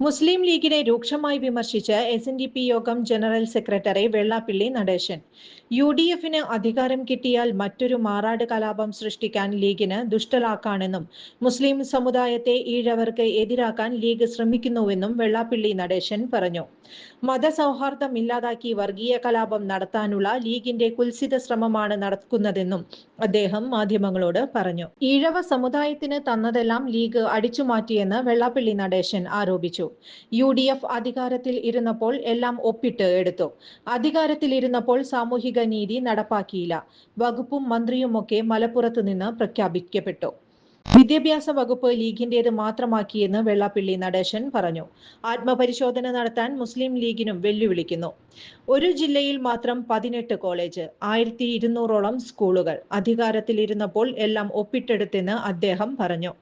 Muslim ലീഗിനെ രൂക്ഷമായി വിമർശിച്ച് എസ് എൻ ഡി പി യോഗം general secretary Vellappally Natesan. U D എഫിന് അധികാരം കിട്ടിയാൽ മറ്റൊരു മാറാട് കലാപം സൃഷ്ടിക്കാൻ ലീഗിന് ദുഷ്ടലാക്കാണെന്നും മുസ്ലിം സമുദായത്തെ ഈഴവർക്ക് എതിരാക്കാൻ ലീഗ് ശ്രമിക്കുന്നുവെന്നും വെള്ളാപ്പള്ളി നടേശൻ പറഞ്ഞു. മതസൗഹാർദ്ദം ഇല്ലാതാക്കി വർഗീയ കലാപം നടത്താനുള്ള ലീഗിന്റെ കുൽസിത ശ്രമമാണ് നടക്കുന്നതെന്നും അദ്ദേഹം മാധ്യമങ്ങളോട് പറഞ്ഞു. ഈഴവ സമുദായത്തിന് തന്നതെല്ലാം ലീഗ് അടിച്ചുമാറ്റിയെന്ന് വെള്ളാപ്പള്ളി നടേശൻ ആരോപിച്ചു. യു അധികാരത്തിൽ ഇരുന്നപ്പോൾ എല്ലാം ഒപ്പിട്ട് എടുത്തു. അധികാരത്തിൽ ഇരുന്നപ്പോൾ നീതി നടപ്പാക്കിയില്ല. വകുപ്പും മന്ത്രിയുമൊക്കെ മലപ്പുറത്ത് നിന്ന് പ്രഖ്യാപിക്കപ്പെട്ടു. വിദ്യാഭ്യാസ വകുപ്പ് ലീഗിന്റേത് മാത്രമാക്കിയെന്ന് വെള്ളാപ്പള്ളി നടേശൻ പറഞ്ഞു. ആത്മപരിശോധന നടത്താൻ മുസ്ലിം ലീഗിനും വെല്ലുവിളിക്കുന്നു. ഒരു ജില്ലയിൽ മാത്രം പതിനെട്ട് കോളേജ് ആയിരത്തി ഇരുന്നൂറോളം സ്കൂളുകൾ അധികാരത്തിലിരുന്നപ്പോൾ എല്ലാം ഒപ്പിട്ടെടുത്തെന്ന് അദ്ദേഹം പറഞ്ഞു.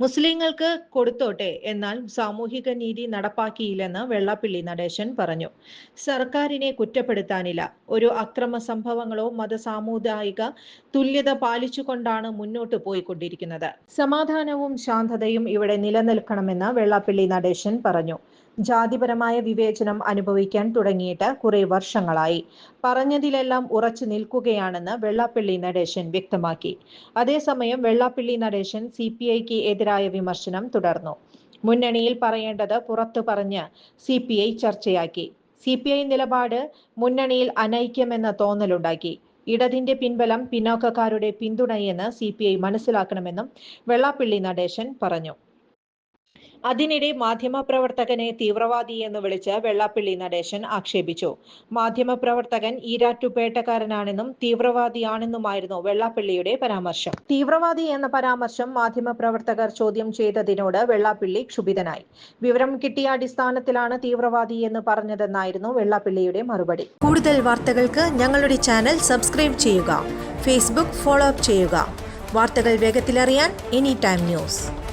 മുസ്ലിങ്ങൾക്ക് കൊടുത്തോട്ടെ എന്നാൽ സാമൂഹിക നീതി നടപ്പാക്കിയില്ലെന്ന് വെള്ളാപ്പള്ളി നടേശൻ പറഞ്ഞു. സർക്കാരിനെ കുറ്റപ്പെടുത്താനില്ല. ഒരു അക്രമ സംഭവങ്ങളോ മതസാമുദായിക തുല്യത പാലിച്ചുകൊണ്ടാണ് മുന്നോട്ട് പോയിക്കൊണ്ടിരിക്കുന്നത്. സമാധാനവും ശാന്തതയും ഇവിടെ നിലനിൽക്കണമെന്ന് വെള്ളാപ്പള്ളി നടേശൻ പറഞ്ഞു. ജാതിപരമായ വിവേചനം അനുഭവിക്കാൻ തുടങ്ങിയിട്ട് കുറെ വർഷങ്ങളായി. പറഞ്ഞതിലെല്ലാം ഉറച്ചു നിൽക്കുകയാണെന്ന് വെള്ളാപ്പള്ളി നടേശൻ വ്യക്തമാക്കി. അതേസമയം വെള്ളാപ്പള്ളി നടേശൻ സി പി ഐക്ക് എതിരായ വിമർശനം തുടർന്നു. മുന്നണിയിൽ പറയേണ്ടത് പുറത്തു പറഞ്ഞ് സി പി ഐ ചർച്ചയാക്കി. സി പി ഐ നിലപാട് മുന്നണിയിൽ അനൈക്യമെന്ന തോന്നലുണ്ടാക്കി. ഇടതിന്റെ പിൻബലം പിന്നോക്കക്കാരുടെ പിന്തുണയെന്ന് സി പി ഐ മനസ്സിലാക്കണമെന്നും വെള്ളാപ്പള്ളി നടേശൻ പറഞ്ഞു. അതിനിടെ മാധ്യമപ്രവർത്തകനെ തീവ്രവാദി എന്ന് വിളിച്ച് വെള്ളാപ്പള്ളി നടേശൻ ആക്ഷേപിച്ചു. മാധ്യമപ്രവർത്തകൻ ഈരാറ്റുപേട്ടക്കാരനാണെന്നും തീവ്രവാദിയാണെന്നുമായിരുന്നു വെള്ളാപ്പള്ളിയുടെ പരാമർശം. തീവ്രവാദി എന്ന പരാമർശം മാധ്യമപ്രവർത്തകർ ചോദ്യം ചെയ്തതിനോട് വെള്ളാപ്പള്ളി ക്ഷുഭിതനായി. വിവരം കിട്ടിയ അടിസ്ഥാനത്തിലാണ് തീവ്രവാദി എന്ന് പറഞ്ഞതെന്നായിരുന്നു വെള്ളാപ്പള്ളിയുടെ മറുപടി. കൂടുതൽ വാർത്തകൾക്ക് ഞങ്ങളുടെ ചാനൽ സബ്സ്ക്രൈബ് ചെയ്യുക. ഫേസ്ബുക്ക് ഫോളോ അപ്പ് ചെയ്യുക. വാർത്തകൾ വേഗത്തിലറിയാൻ എനി ടൈം ന്യൂസ്.